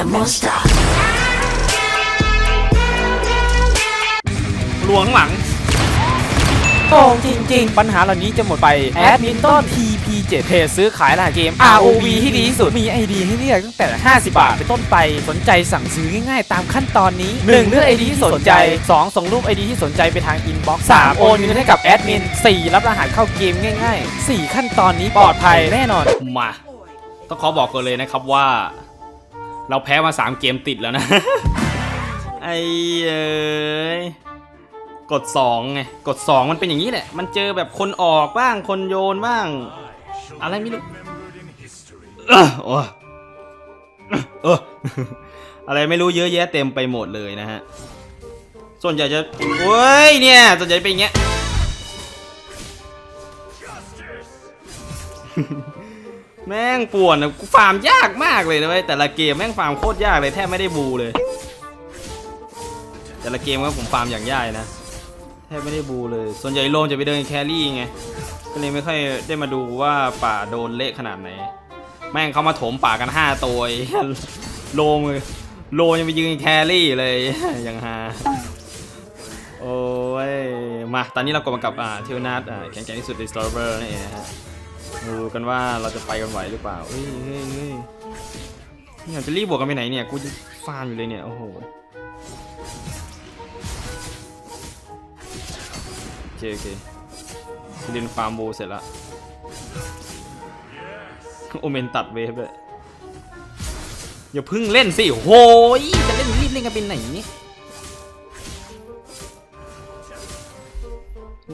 little monster. ลวงข้างหลังโกงจริง ๆ ปัญหาเหล่านี้จะหมดไป แอดมินต้น TP7 เพจซื้อขายรหัสเกม ROV ที่ดีที่สุด มี ID ให้เลือกตั้งแต่ 50 บาทเป็นต้นไป สนใจสั่งซื้อง่ายๆ ตามขั้นตอนนี้ 1. เลือก ID ที่สนใจ 2. ส่งรูป ID ที่สนใจไปทาง inbox 3. โอนเงินให้กับแอดมิน 4. รับรหัสเข้าเกมง่าย ๆ 4 ขั้นตอนนี้ปลอดภัยแน่นอน มา ต้องขอบอกกันเลยนะครับว่า เราแพ้มา 3 เกมติดแล้วนะ ไอ้เอ้ยกด2ไงกด 2 มันเป็นอย่างนี้แหละ มันเจอแบบคนออกบ้างคนโยนบ้าง อะไรไม่รู้เออโอ้เอออะไรไม่รู้เยอะแยะเต็มไปหมดเลยนะฮะ ส่วนใหญ่จะเว้ยเนี่ยส่วนใหญ่เป็นอย่างเงี้ย แม่งป่วนอะกูฟาร์มยากมากเลยนะเว้ยแต่ละเกมแม่งฟาร์มโคตรยากเลยแทบไม่ได้บูเลย แต่ละเกมก็ผมฟาร์มอย่างยากนะแทบไม่ได้บูเลย ส่วนใหญ่โลมจะไปเดินแครี่ไงก็เลยไม่ค่อยได้มาดูว่าป่าโดนเละขนาดไหน แม่งเขามาถมป่ากันห้าตัวไอ้โลมเลยโลยังไปยืนแครี่เลยอย่างฮาโอ้ยมาตอนนี้เรากลับมากับอ่าเทวนาทอ่าแข็งแกร่งที่สุดในสตอร์เบอร์นั่นเองนะฮะ ดูกันว่าเราจะไปกันไหวหรือเปล่าเฮ้ยเฮ้ยเฮ้ยนี่เราจะรีบบวกกันไปไหนเนี่ย กูจะฟาร์มอยู่เลยเนี่ย โอ้โหโอเคโอเคซิลินฟาร์มโบเสร็จละโอเมนตัดเวฟเลยอย่าพึ่งเล่นสิโหยจะเล่นรีบเล่นกันเป็นไหนเนี่ย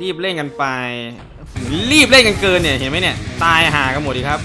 รีบเล่นกันไป รีบเล่นกันเกินเนี่ยเห็นไหมเนี่ยตายหากันหมดดีครับ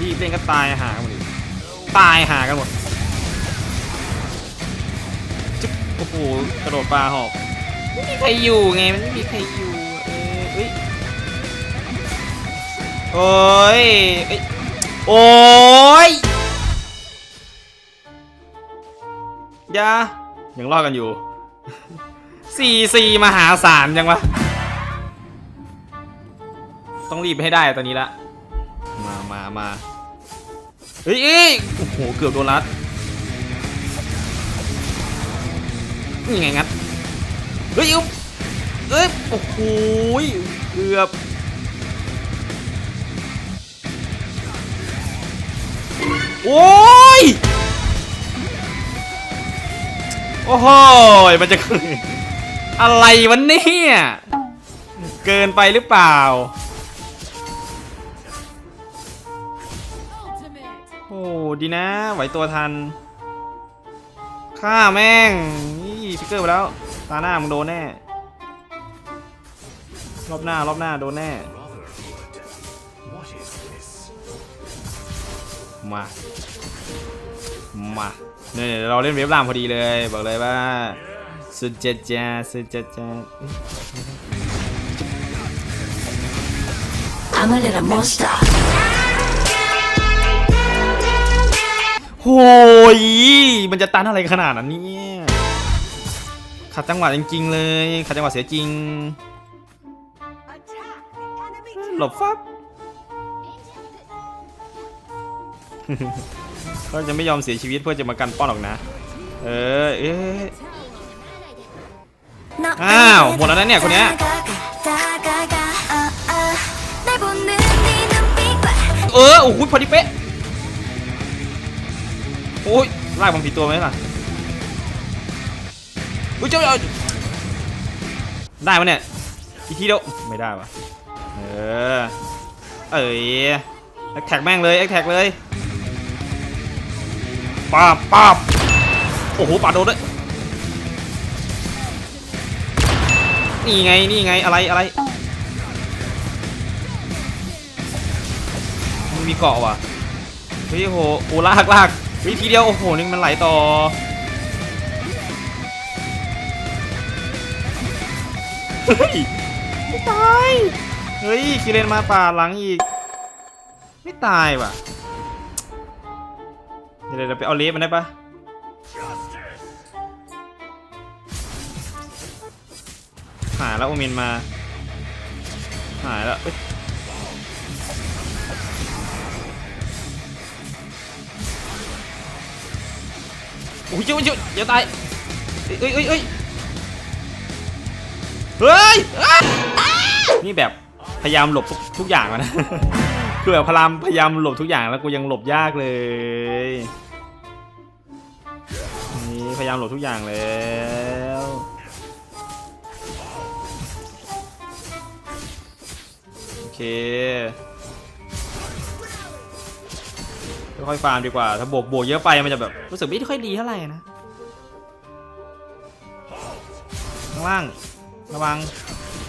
รีบเล่นก็ตายหากันหมดตายหากันหมดจุ๊บโอ้โหกระโดดปลาหอกไม่มีใครอยู่ไงมันไม่มีใครอยู่เออเอ้ยโอ้ยเอ้ยโอ้ย ยายังรอดกันอยู่สี่สี่มหาศาลยังวะ ต้องรีบให้ได้ตอนนี้ละ มามามาเฮ้ยโอ้โห เกือบโดนรัดนี่ไงงัด เฮ้ยอุ๊บเอ้ย โอ้โห เกือบโอ้ย โอ้โหมันจะ อะไรวะเนี่ยเกินไปหรือเปล่า โอ้ดีนะ ไหวตัวทันฆ่าแม่ง นี่ฟิกเกอร์ไปแล้ว ตาหน้ามึงโดนแน่ รอบหน้ารอบหน้าโดนแน่ มา มา เนี่ยเราเล่นเว็บล่างพอดีเลย บอกเลยว่าสุดเจ็ดจ้าสุดเจ็ดจ้า I'm a little monster. โหยมันจะตันอะไรขนาดนั้นเนี่ยขัดจังหวะจริงๆเลยขัดจังหวะเสียจริง หลบฟับ ก็จะไม่ยอมเสียชีวิตเพื่อจะมากันป้อนหรอกนะ เออเอ๊ะอ้าว หมดแล้วนะเนี่ยคนเนี้ยเออ โอ้โหพอดีเป๊ะ โอ้ยลากมันผิดตัวไหมล่ะอุ้ยเจ้าเอาได้ปะเนี่ย อีกทีเดียว ไม่ได้ปะเออ เอ้ยแอคแท็กแม่งเลยแอคแท็กเลย ป้าบป้าบโอ้โหปาโดนด้วยนี่ไงนี่ไงอะไรอะไรไม่มีเกาะว่ะเฮ้ยโหโอ้ลากลากวิทีเดียวโอ้โหนึงมันไหลต่อเฮ้ยไม่ตายเฮ้ยคิเรนมาป่าหลังอีก ไม่ตายว่ะ เดี๋ยวเดี๋ยวไปเอาเลฟมันได้ปะหาแล้วโอเมนมา หายแล้วเอ้ยโอ้ยจุ๊ยจุ๊ยอย่าตายเอ้ยเอ้ยเอ้ยเฮ้ยอ้านี่แบบพยายามหลบทุกทุกอย่างแล้วนะคือแบบพยายามพยายามหลบทุกอย่างแล้วกูยังหลบยากเลยนี่พยายามหลบทุกอย่างแล้วโอเคค่อยฟาร์มดีกว่า ถ้าบวกบวกเยอะไปมันจะแบบรู้สึกไม่ค่อยดีเท่าไหร่นะข้างล่างระวัง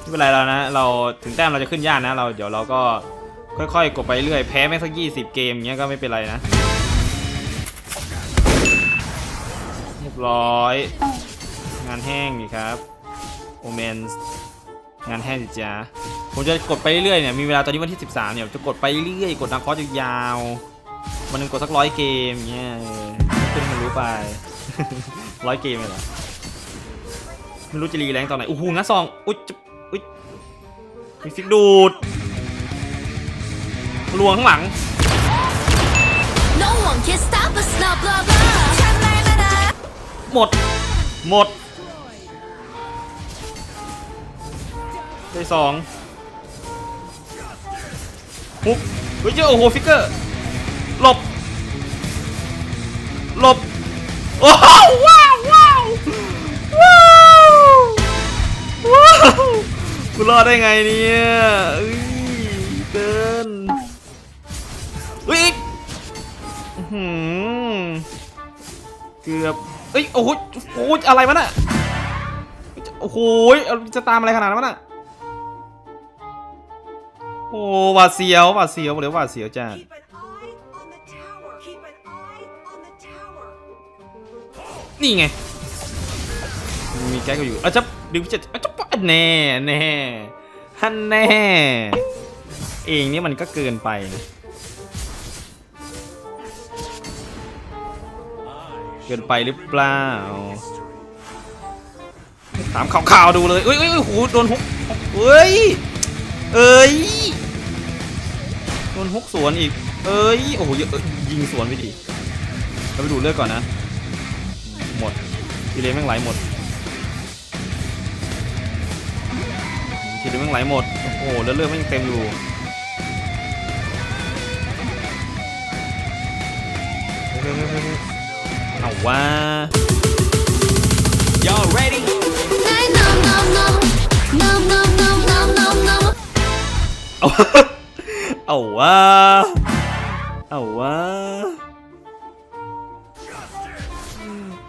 ไม่เป็นไรแล้วนะ เราถึงแต้มเราจะขึ้นยากนะ เราเดี๋ยวเราก็ค่อยๆกดไปเรื่อยแพ้แม่งสักยี่สิบเกมเงี้ยก็ไม่เป็นไรนะ ร้อย งานแห้งนี่ครับโอเมนงานแห้งสิจ้าผมจะกดไปเรื่อยเนี่ยมีเวลาตอนนี้วันที่ 13เนี่ยจะกดไปเรื่อยกดนักคอร์สยาวๆวันนึงกดสักร้อยเกมเงี้ยขึ้นมันรู้ไปร้อยเกมเลยเหรอไม่รู้จะรีแรงตอนไหนโอ้โหงัดซองอุ๊ยจะอุ๊ยมีฟิกดูดลวงข้างหลัง No one can stop us no, blah blah. หมด หมดได้สองฮุกเฮ้ยโอ้โหฟิกเกอร์หลบ หลบ โอ้โหว้าวว้าวว้าวว้าวกูรอดได้ไงเนี่ยเอ้ยเดินเฮ้ยอืมเกือบ อ้ยโอ้โหโอ้โหอะไรวะน่ะโอ้โหเอาจะตามอะไรขนาดนั้นวะน่ะโอ้หวาดเสียวหวาดเสียวหรือหวาดเสียวจ้า Keep an eye on the tower. Keep an eye on the tower. นี่ไง มีแก๊กอยู่อะจะดึงพิจิตอะจะปะแน่แน่ฮันแน่ เองนี่มันก็เกินไปนะ เกินไปหรือเปล่าถามข่าวๆดูเลยเอ้ยเอ้ยเอ้โหโดนฮุกเอ้ย เอ้ย โดนฮุกสวนอีก เอ้ย โอ้โหเยอะยิงสวนไปดิเราไปดูเลือดก่อนนะ หมดทีเลแม่งไหลหมดทีเลแม่งไหลหมด โอ้โหแล้วเลือดแม่งเต็มอยู่ ว่า Y'all ready Say no no no. No no no no no no. เอาเอาว่าเอาว่า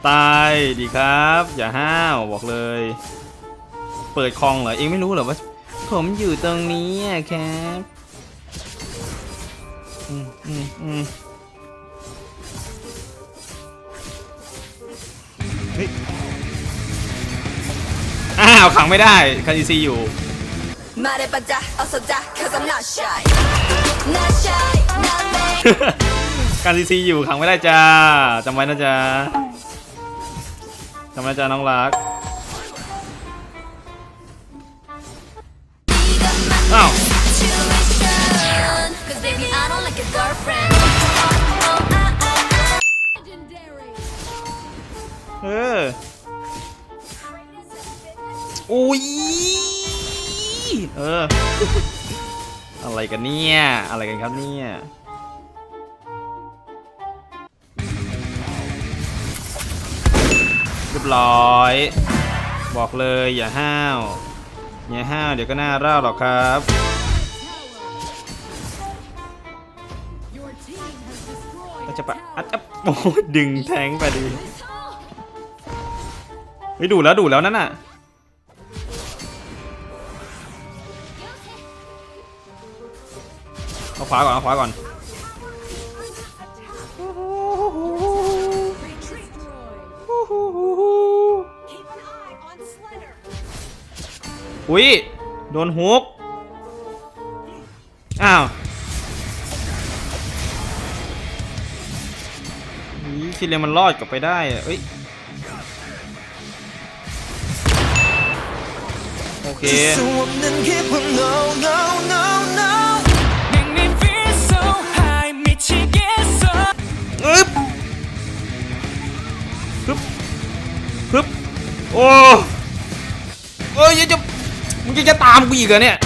ตายดีครับ อย่าห้าวบอกเลย เปิดคลองเหรอ เองไม่รู้เหรอว่า ผมอยู่ตรงนี้อะครับ อืมอืมอืม อ้าวขังไม่ได้คันอีซีอยู่มาเคันอีซีอยู่ขังไม่ได้จ้าจำไว้นะจ้าจำไว้จ้าน้องรัก อออุ้ยเออ อะไรกันเนี่ย อะไรกันครับเนี่ยเรียบร้อย บอกเลยอย่าห้าว อย่าห้าว เดี๋ยวก็น่าร่าหรอกครับก็จะปะอัดอับโอ้ดึงแทงไปดี ไม่ดูแล้วดูแล้วนั่นน่ะเอาขวาก่อนเอาขวาก่อนอุ้ยโดนฮุกอ้าวนี่คิดเลยมันรอดกลับไปได้อะเอ้ย โอเค อึ๊บฮึบฮึบโอ้เฮ้ยยังจะมึงยัจะตามกูอีกเหรอเนี่ย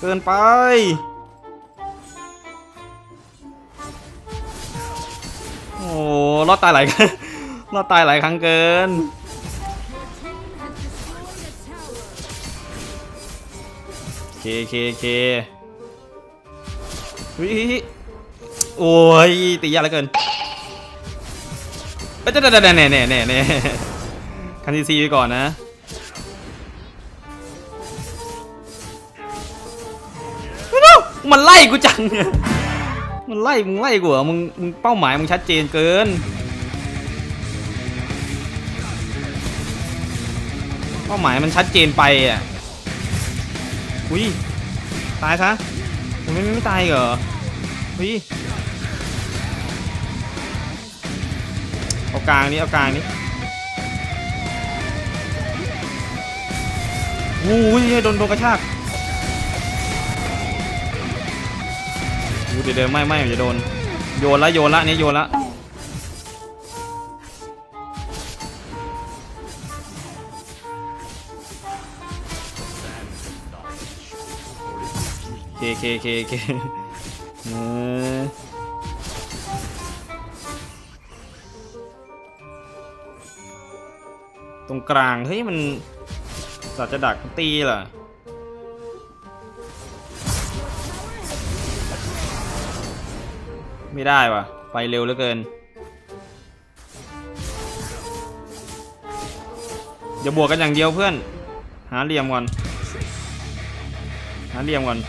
เกินไปโอ้รอดตายไหลกัน ยรอดตายหลายครั้งเกิน เคเคเคเฮ้ยเฮ้ยเฮ้ยโอ้ยตียากเหลือเกินเอ้ยเดี๋ยวเดี๋ยวเดี๋ยวแน่แน่แน่แน่คันซีซีไปก่อนนะ มันไล่กูจัง มันไล่มึงไล่กูเหรอมึงมึงเป้าหมายมึงชัดเจนเกิน เป้าหมายมันชัดเจนไปอะอุ้ยตายซะผมไม่ไม่ตายเหรออุ้ยเอากลางนี้เอากลางนี้อุ้ยโดนโดนกระชากดูเดี๋ยวเดี๋ยวไม่ไม่จะโดนโยนละโยนละนี่โยนละ เคเคเคเคเออตรงกลาง เฮ้ย มันสัตว์จะดักตีเหรอไม่ได้ว่ะ ไปเร็วเหลือเกิน อย่าบวกกันอย่างเดียวเพื่อน หาเหลี่ยมก่อน หาเหลี่ยมก่อน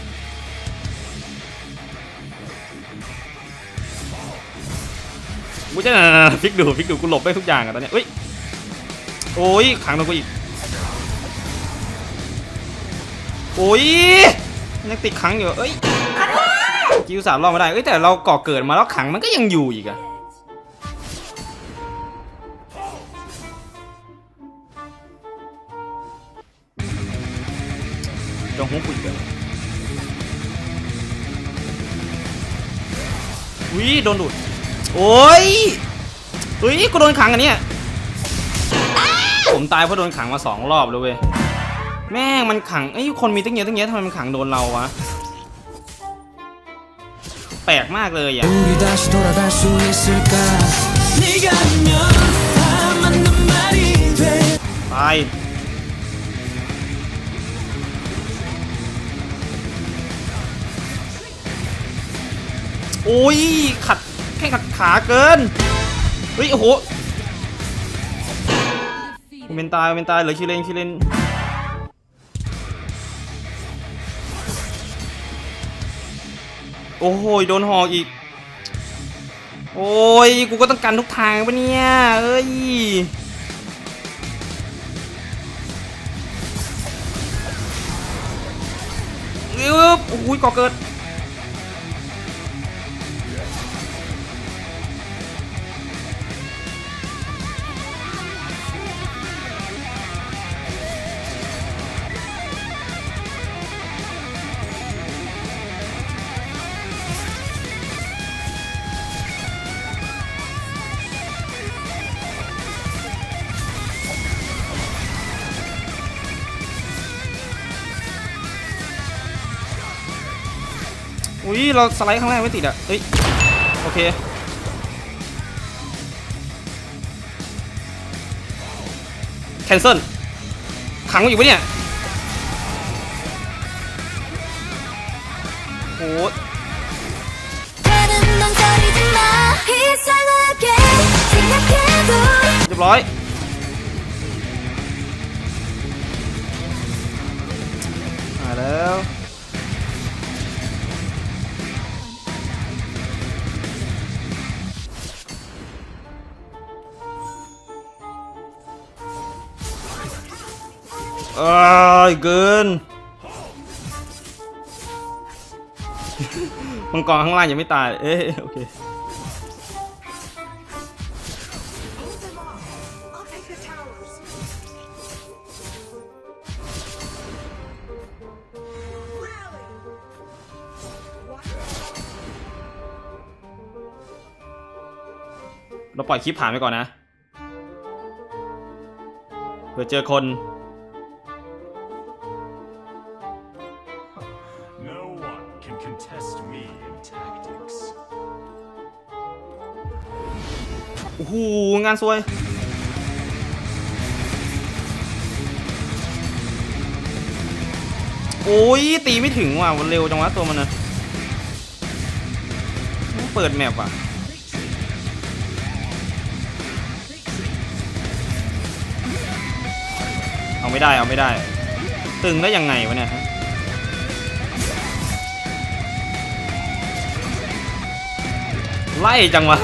กูจะฟิกดูฟิกดูกูหลบได้ทุกอย่างอะตอนเนี้ยเอ้ยโอ้ยขังโดนกูอีกโอ้ยยังติดขังอยู่เอ้ยกิ้วสามรอบไม่ได้เอ้ยแต่เราก่อเกิดมาแล้วขังมันก็ยังอยู่อีกอะจงหัวปุ๋ยกันอุ้ยโดนดูด โอ้ยอุ้ยกูโดนขังอันเนี้ยผมตายเพราะโดนขังมาสองรอบเลยเว้ย แม่งมันขังไอ้คนมีตั้งเยอะตั้งเยอะทำไมมันขังโดนเราวะ แปลกมากเลยอะไปโอ้ยขัด แขัดขาเกินเฮ้ยโอ้โหกูเป็นตายกูเป็นตายเหลือคิเลนคิเลนโอ้โหโดนหอกอีก โอ้ยกูก็ต้องกันทุกทางปะเนี่ยเอ้ยอึ๊บโอ้ยก่อเกิด ยเราสไลด์ข้างแรกไม่ติดอะเฮ้ยโอเคแคนเซิลขังอยู่ปะเนี่ยโหเรียบร้อยมาแล้ว อ้ายเกิน มังกรข้างล่างยังไม่ตาย เอ๊ะโอเค เราปล่อยคลิปผ่านไปก่อนนะ เผื่อเจอคน งานซวย โอ้ย ตีไม่ถึงว่ะมันเร็วจังวะตัวมันนะเปิดแมปอะเอาไม่ได้เอาไม่ได้ ตึงได้ยังไงวะเนี่ยไล่จังวะ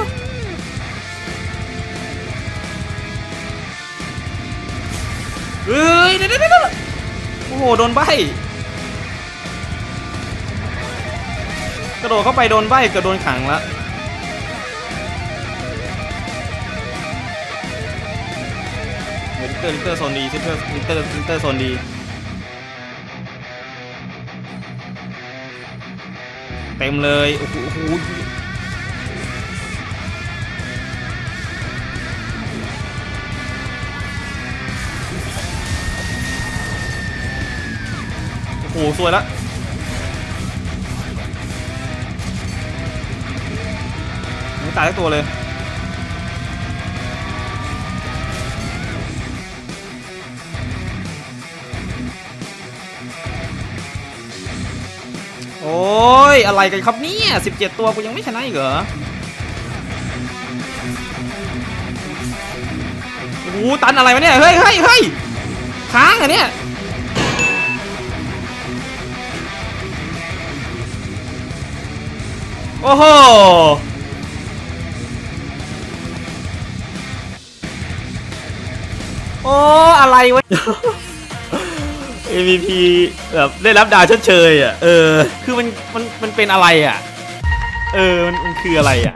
เดี๋ยวเดี๋ยวโอ้โหโดนใบกระโดดเข้าไปโดนใบกือบโดนขังล้วเดี๋ยลิเตอร์ลิเตอร์โซนดีลิเตอร์ลิเตอร์ลิเตอร์โซนดีเต็มเลยโอ้โห หโอ้โหสวยละไม่ตายสักตัวเลยโอ้ย อะไรกันครับเนี่ย17 ตัวกูยังไม่ชนะอีกเหรอโอ้ตันอะไรวะเนี่ย เฮ้ยเฮ้ยเฮ้ยค้างเหรอเนี่ย โอ้โห โอ้ อะไรวะ MVP แบบได้รับดาวชดเชยอะ เออ คือมัน มัน มันเป็นอะไรอะ เออ มันมันคืออะไรอะ